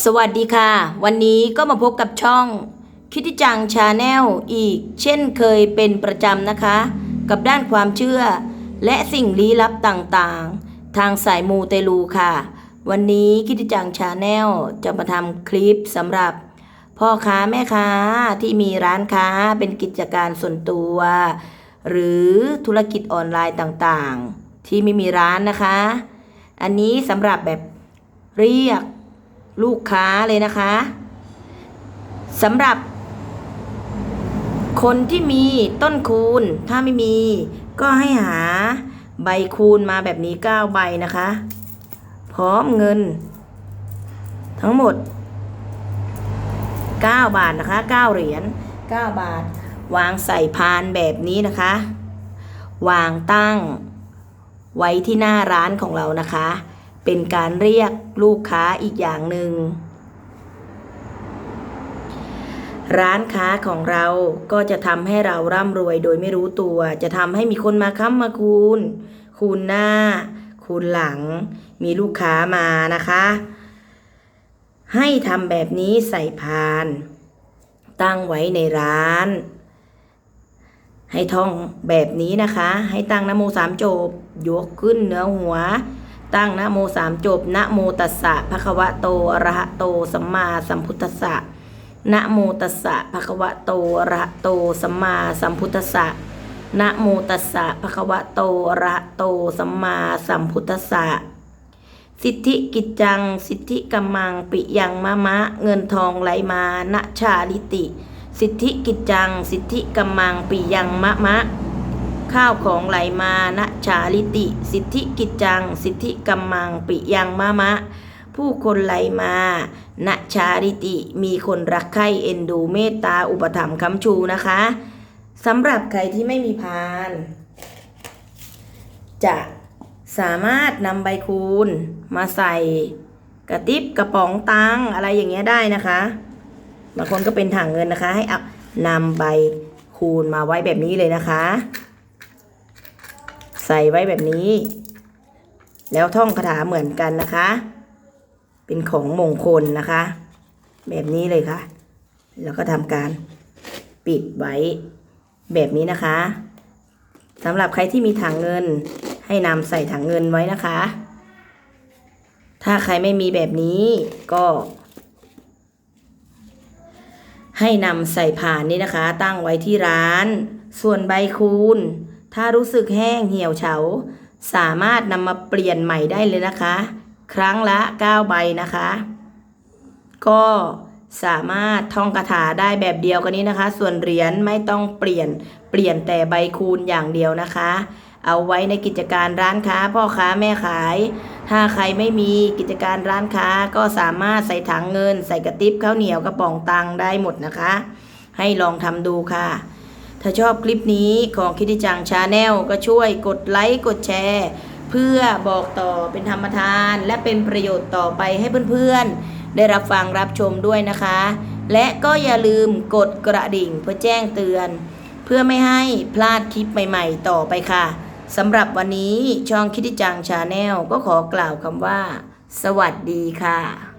สวัสดีค่ะ วันนี้ก็มาพบกับช่องคิดจังชาแนลอีก เช่นเคยเป็นประจำนะคะ กับด้านความเชื่อ และสิ่งลี้ลับต่างๆ ทางสายมูเตลูค่ะ วันนี้คิดจังชาแนลจะมาทำคลิปสำหรับ พ่อค้าแม่ค้าที่มีร้านค้าเป็นกิจการส่วนตัว หรือธุรกิจออนไลน์ต่างๆ ที่ไม่มีร้านนะคะ อันนี้สำหรับแบบเรียก ลูกค้าเลยนะคะสำหรับ คนที่มีต้นคูณ ถ้าไม่มี ก็ให้หาใบคูณมาแบบนี้ 9 ใบนะคะ พร้อมเงิน ทั้งหมด 9 บาทนะคะ 9 เหรียญ 9 บาท วางใส่พานแบบนี้นะคะ วางตั้งไว้ที่หน้าร้านของเรานะคะ เป็นการเรียกลูกค้าอีกอย่างหนึ่ง ร้านค้าของเราก็จะทำให้เราร่ำรวยโดยไม่รู้ตัว จะทำให้มีคนมาค้ำมาคูณ คูณหน้า คูณหลัง มีลูกค้ามานะคะ ให้ทำแบบนี้ใส่พาน ตั้งไว้ในร้าน ให้ท่องแบบนี้นะคะ ให้ตั้งนโมสามจบ ยกขึ้นเหนือหัว ตั้งนะโมสามจบนะโมตัสสะภะคะวะโตอะระหะโตสัมมาสัมพุทธัสสะนะโมตัสสะภะคะวะโตอะระหะโตสัมมาสัมพุทธัสสะนะโมตัสสะภะคะวะโตอะระหะโตสัมมาสัมพุทธัสสะสิทธิกิจจัง สิทธิกัมมัง ปิยังมะมะ เงินทองไหลมาณชาลิติ สิทธิกิจจัง สิทธิกัมมัง ปิยังมะมะ ข้าวของไหลมาณชาลิติ สิทธิกิจจัง สิทธิกัมมังปิยังมะมะ ผู้คนไหลมาณชาลิติ มีคนรักใคร่เอ็นดูเมตตาอุปถัมภ์คำชูนะคะสำหรับใครที่ไม่มีพาน จะสามารถนำใบคูณมาใส่กระติบกระป๋องตังอะไรอย่างเงี้ยได้นะคะบางคนก็เป็นถังเงินนะคะ ให้เอานำใบคูณมาไว้แบบนี้เลยนะคะ ใส่ไว้แบบนี้ แล้วท่องคาถาเหมือนกันนะคะ เป็นของมงคลนะคะ แบบนี้เลยค่ะ แล้วก็ทำการปิดไว้แบบนี้นะคะสำหรับใครที่มีถังเงินให้นำใส่ถังเงินไว้นะคะ ถ้าใครไม่มีแบบนี้ก็ ให้นำใส่ผ่านนี้นะคะ ตั้งไว้ที่ร้าน ส่วนใบคูณ ถ้ารู้สึกแห้งเหี่ยวเฉา สามารถนำมาเปลี่ยนใหม่ได้เลยนะคะ ครั้งละ 9 ใบนะคะ ก็สามารถท่องคาถาได้แบบเดียวกันนี้นะคะ ส่วนเหรียญไม่ต้องเปลี่ยนเปลี่ยนแต่ใบคูณอย่างเดียวนะคะ เอาไว้ในกิจการร้านค้าพ่อค้าแม่ขาย ถ้าใครไม่มีกิจการร้านค้าก็สามารถใส่ถังเงิน ใส่กระติบข้าวเหนียวกระป๋องตังได้หมดนะคะ ให้ลองทำดูค่ะ ถ้าชอบคลิปนี้ของคิดิจังชาแนลก็ช่วยกดไลค์กดแชร์ เพื่อบอกต่อเป็นธรรมทาน และเป็นประโยชน์ต่อไปให้เพื่อนๆ ได้รับฟังรับชมด้วยนะคะ และก็อย่าลืมกดกระดิ่งเพื่อแจ้งเตือน เพื่อไม่ให้พลาดคลิปใหม่ๆ ต่อไปค่ะสำหรับวันนี้ช่องคิดิจังชาแนลก็ขอกล่าวคำว่า สวัสดีค่ะ